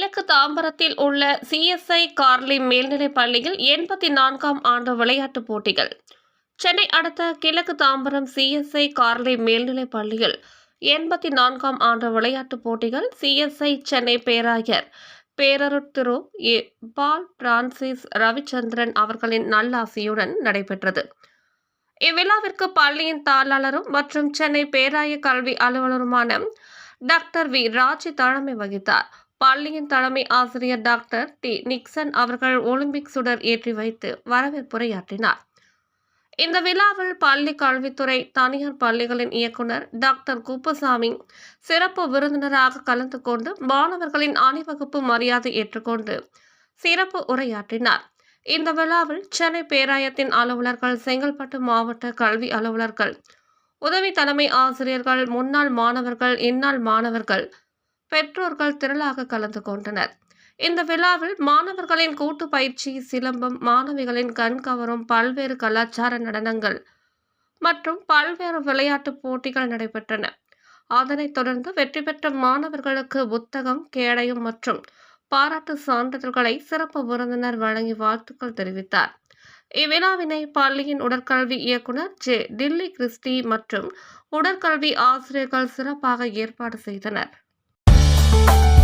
கிழக்கு தாம்பரத்தில் உள்ள சிஎஸ்ஐ கார்லி மேல்நிலைப் பள்ளியில் எண்பத்தி நான்காம் ஆண்டு விளையாட்டுப் போட்டிகள். சென்னை அடுத்த கிழக்கு தாம்பரம் சிஎஸ்ஐ கார்லி மேல்நிலைப் பள்ளியில் எண்பத்தி நான்காம் ஆண்டு விளையாட்டுப் போட்டிகள் சிஎஸ்ஐ சென்னை பேராயர் பேரருத்திரு ஏ பால் பிரான்சிஸ் ரவிச்சந்திரன் அவர்களின் நல்லாசியுடன் நடைபெற்றது. இவ்விழாவிற்கு பள்ளியின் தாளாளரும் மற்றும் சென்னை பேராய கல்வி அலுவலருமான டாக்டர் வி. ராஜி தலைமை வகித்தார். பள்ளியின் தலைமை ஆசிரியர் டாக்டர் டி. நிக்சன் அவர்கள் ஒலிம்பிக் சுடர் ஏற்றி வைத்து வரவேற்புரையாற்றினார். இந்த விழாவில் பள்ளி கல்வித்துறை தனியார் பள்ளிகளின் இயக்குனர் டாக்டர் குப்புசாமி சிறப்பு விருந்தினராக கலந்து கொண்டு மாணவர்களின் அணிவகுப்பு மரியாதை ஏற்றுக்கொண்டு சிறப்பு உரையாற்றினார். இந்த விழாவில் சென்னை பேராயத்தின் அலுவலர்கள் செங்கல்பட்டு மாவட்ட கல்வி அலுவலர்கள் உதவி தலைமை ஆசிரியர்கள் முன்னாள் மாணவர்கள் இந்நாள் மாணவர்கள் பெற்றோர்கள் திரளாக கலந்து கொண்டனர். இந்த விழாவில் மாணவர்களின் கூட்டு பயிற்சி சிலம்பம் மாணவிகளின் கண்கவரும் பல்வேறு கலாச்சார நடனங்கள் மற்றும் பல்வேறு விளையாட்டுப் போட்டிகள் நடைபெற்றன. அதனைத் தொடர்ந்து வெற்றி பெற்ற மாணவர்களுக்கு புத்தகம் கேடயம் மற்றும் பாராட்டு சான்றிதழ்களை சிறப்பு விருந்தினர் வழங்கி வாழ்த்துக்கள் தெரிவித்தார். இவ்விழாவினை பள்ளியின் உடற்கல்வி இயக்குனர் ஜே. டில்லி கிறிஸ்டி மற்றும் உடற்கல்வி ஆசிரியர்கள் சிறப்பாக ஏற்பாடு செய்தனர். thank you